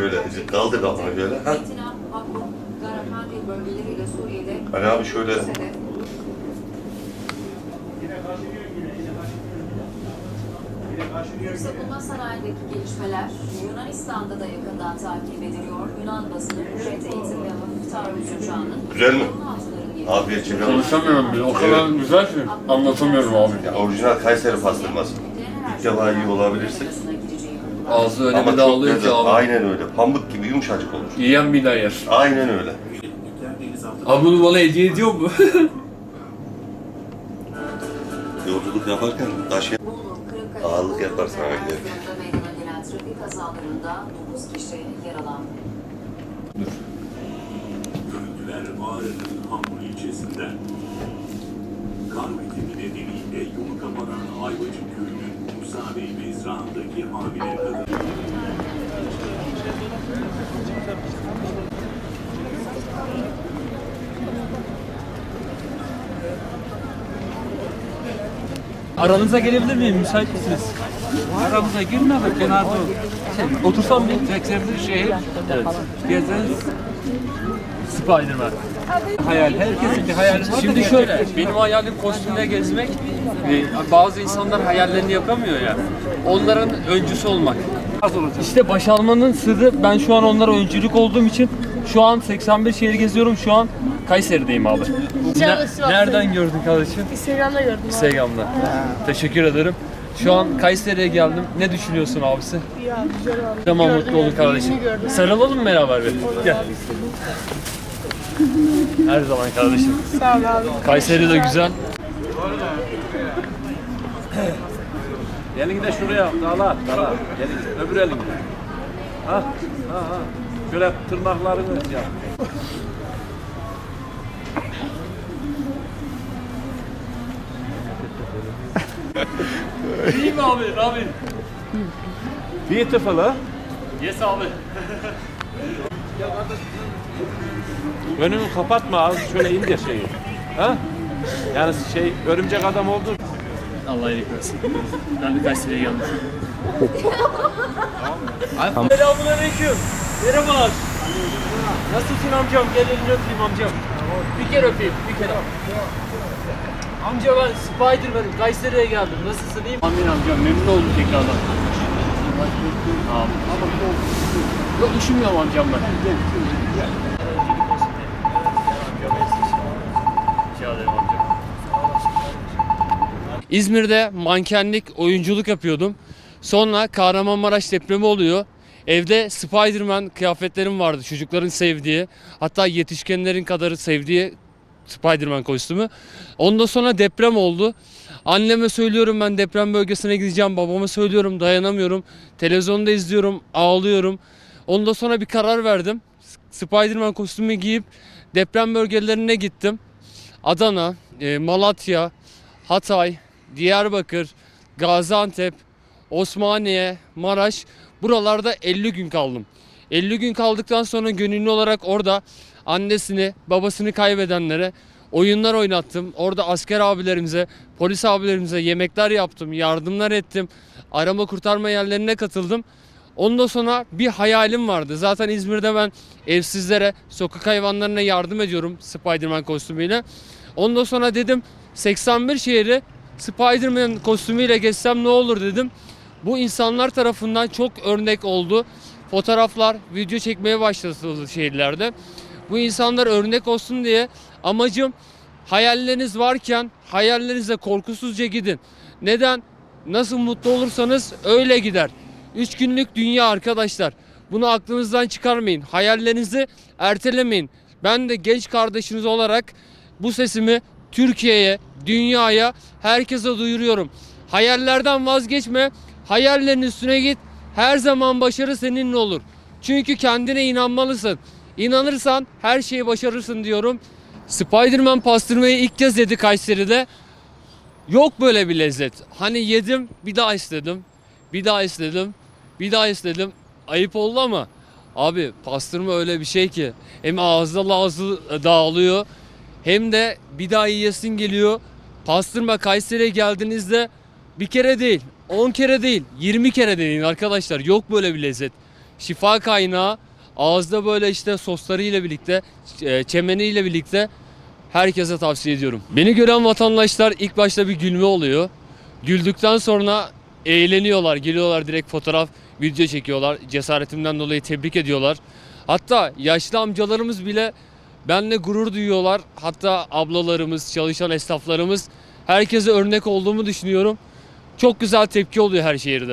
Şöyle kaldır kafanı şöyle. Ha. Ali abi şöyle savunma sanayindeki gelişmeler Yunanistan'da da yakından takip ediliyor. Yunan basını ücret eğitim ve hafif taarruz uçağının Güzel mi? 16'ların gelişi- afiyet çekiyor. Konuşamıyorum bile. O kadar güzel ki anlatamıyorum abi. Ya orijinal Kayseri pastırması. İlk defa iyi olabilirsin. Ağzı öyle Ama bir çok dağılıyor ki abi. Aynen öyle. Pamuk gibi yumuşacık olur. Yiyen bir daha yer. Aynen öyle. Abi bunu bana hediye ediyor mu? Yolculuk yaparken taşı Ağırlık yaparsan öyle. Meydana gelen trafik kazalarında 9 kişi yaralandı. Görüntüler Ağrı'nın Hamur ilçesinden. Kar bitimi nedeniyle yolu kapanan Ayvacık köyünün Kadın Aranıza gelebilir miyim? Müsait misiniz? Aramıza girin abi kenarda ol. Otursam bir tekserdir şehir. Evet. Gezeriz. Spiderman. Hayal. Herkesin bir hayali var. Şimdi şöyle, benim hayalim kostümle gezmek. Ee, bazı insanlar hayallerini yapamıyor ya. Onların öncüsü olmak. İşte başarmanın sırrı ben şu an onlara öncülük olduğum için şu an 81 şehir geziyorum. Şu an Kayseri'deyim abi. Ne- Nereden gördün kardeşim? Instagram'da gördüm abi. Instagram'da. Teşekkür ederim. Şu an Kayseri'ye geldim. Ne düşünüyorsun abisi? Ya güzel abi. Tamam Gördüm mutlu olun kardeşim. Sarılalım mı beraber bir? Gel. Her zaman kardeşim. Sağ ol abi. Kayseri de güzel. Elini de şuraya dala dala. Elini, öbür elini. Ha, ha, ha. Şöyle tırnaklarını yap. İyi mi abi? Abi. Beautiful ha? Yes abi. Önünü kapatma az şöyle indir şeyi. Ha? Yani şey örümcek adam oldu. Allah iyilik versin. Ben de Kayseri'ye geldim. Selamun aleyküm. Merhabalar. Nasılsın amcam? Gel elini öpeyim amcam. Bir kere öpeyim, bir kere. Amca ben Spiderman'ım. Kayseri'ye geldim. Nasılsın iyi mi? Amin amcam. Memnun oldum tekrardan. Abi. Yok üşümüyorum amcam. Rica ederim amcam. İzmir'de mankenlik, oyunculuk yapıyordum. Sonra Kahramanmaraş depremi oluyor. Evde Spider-Man kıyafetlerim vardı çocukların sevdiği. Hatta yetişkinlerin kadarı sevdiği Spider-Man kostümü. Ondan sonra deprem oldu. Anneme söylüyorum ben deprem bölgesine gideceğim. Babama söylüyorum dayanamıyorum. Televizyonda izliyorum, ağlıyorum. Ondan sonra bir karar verdim. Spider-Man kostümü giyip deprem bölgelerine gittim. Adana, e, Malatya, Hatay, Diyarbakır, Gaziantep, Osmaniye, Maraş buralarda 50 gün kaldım. 50 gün kaldıktan sonra gönüllü olarak orada annesini, babasını kaybedenlere oyunlar oynattım. Orada asker abilerimize, polis abilerimize yemekler yaptım, yardımlar ettim. Arama kurtarma yerlerine katıldım. Ondan sonra bir hayalim vardı. Zaten İzmir'de ben evsizlere, sokak hayvanlarına yardım ediyorum Spider-Man kostümüyle. Ondan sonra dedim 81 şehri Spider-Man kostümüyle gezsem ne olur dedim. Bu insanlar tarafından çok örnek oldu. Fotoğraflar, video çekmeye başladı şehirlerde. Bu insanlar örnek olsun diye amacım hayalleriniz varken hayallerinizle korkusuzca gidin. Neden? Nasıl mutlu olursanız öyle gider. 3 günlük dünya arkadaşlar. Bunu aklınızdan çıkarmayın. Hayallerinizi ertelemeyin. Ben de genç kardeşiniz olarak bu sesimi Türkiye'ye, dünyaya, herkese duyuruyorum. Hayallerden vazgeçme. Hayallerin üstüne git. Her zaman başarı seninle olur. Çünkü kendine inanmalısın. İnanırsan her şeyi başarırsın diyorum. Spider-Man pastırmayı ilk kez yedi Kayseri'de. Yok böyle bir lezzet. Hani yedim bir daha istedim. Bir daha istedim. Bir daha istedim. Ayıp oldu ama abi pastırma öyle bir şey ki hem ağızda ağzı dağılıyor hem de bir daha yiyesin geliyor. Pastırma Kayseri'ye geldiğinizde bir kere değil, 10 kere değil, 20 kere deneyin arkadaşlar. Yok böyle bir lezzet. şifa kaynağı. Ağızda böyle işte soslarıyla birlikte, e, çemeniyle birlikte herkese tavsiye ediyorum. Beni gören vatandaşlar ilk başta bir gülme oluyor. Güldükten sonra eğleniyorlar, geliyorlar direkt fotoğraf, video çekiyorlar. Cesaretimden dolayı tebrik ediyorlar. Hatta yaşlı amcalarımız bile benimle gurur duyuyorlar. Hatta ablalarımız, çalışan esnaflarımız herkese örnek olduğumu düşünüyorum. Çok güzel tepki oluyor her şehirde.